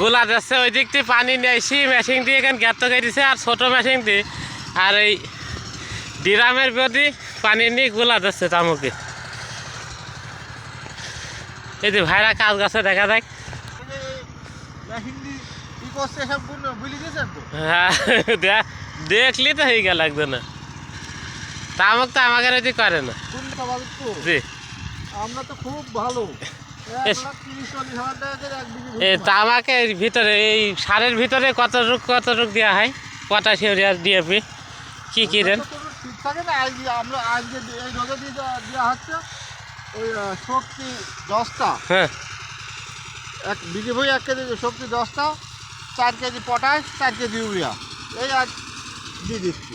গোলা যাচ্ছে ওই দিক থেকে পানি নিয়ে আসি মেশিন দিয়ে এখানে গ্যাত কেটেছে আর ছোট মেশিন দিয়ে। আর এই ডিরামের প্রতি পানি নিয়ে গোলা যাচ্ছে তামুকে। এই যে ভাইরা কাজ গাছে দেখা দেখ হিন্দি কি করছে সব বলে দিয়েছেন তো হ্যাঁ, দেখলি তো হয়ে গেল একদম না। তামুক তো আমাকে করে না। জি। আমরা তো খুব ভালো। তামাকের ভিতরে এই সারের ভিতরে কত রুক কত রোগ দেওয়া হয়? পটাশিয়াম আর ডিএপি কি কি দেন? থাকে না আজকে আমরা আজকে এই রোদে দিয়ে দেওয়া হচ্ছে ওই শক্তি দশটা হ্যাঁ। এক বিঘে বই এক কেজি শক্তি দশটা চার কেজি পটাশ চার কেজি ইউরিয়া এই আজ দিয়ে দিচ্ছি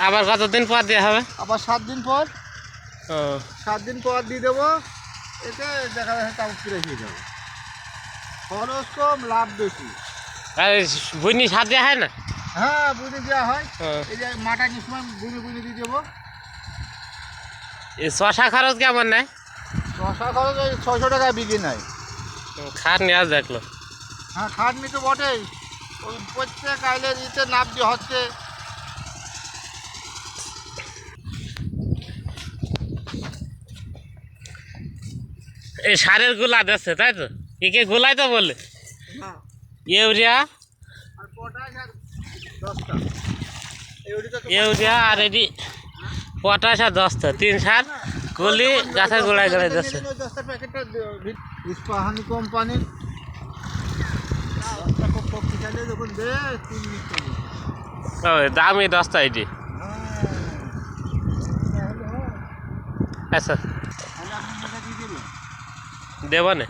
আবার কতদিন পর দেওয়া হবে? আবার সাত দিন পর। সাত দিন পর দিয়ে দেবো। এতে দেখা যাচ্ছে তাও ফিরে খেয়ে যাবে। খরচ কম লাভ বেশি। বুনি সার দেওয়া হয় না? হ্যাঁ বুঝে দেওয়া হয়। এই যে মাটানির সময় বুঝে বুঝে দিয়ে দেবো। এই শশা খরচ কেমন নেয়? শশা খরচ ওই ছয়শো টাকা বিঘে নেয়। খার নেওয়া দেখল। হ্যাঁ খাটনি তো বটেই। ওই প্রত্যেক আইলের ইতে লাভ দিয়ে হচ্ছে। এই সারের গোলা দিচ্ছে তাই তো? একে গোলাই তো বলে। ইউরিয়া। তো- ইউরিয়া আর এটি পটাশ আর দশটা। তিন সার গলি গাছের গোড়ায় গোড়ায় দিচ্ছে ওই দশটা প্যাকেটটা ইস্পাহানি কোম্পানি দশটা খুব শক্তিশালী দেব না।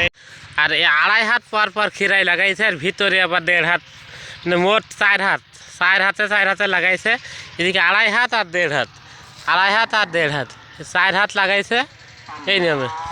এই- আর এই আড়াই হাত পর পর খিরাই লাগাইছে, আর ভিতরে আবার দেড় হাত মানে মোট চার হাত, চার হাতে চার হাতে লাগাইছে, এদিকে আড়াই হাত আর দেড় হাত, আড়াই হাত আর দেড় হাত চার হাত লাগাইছে, এই নিয়মে।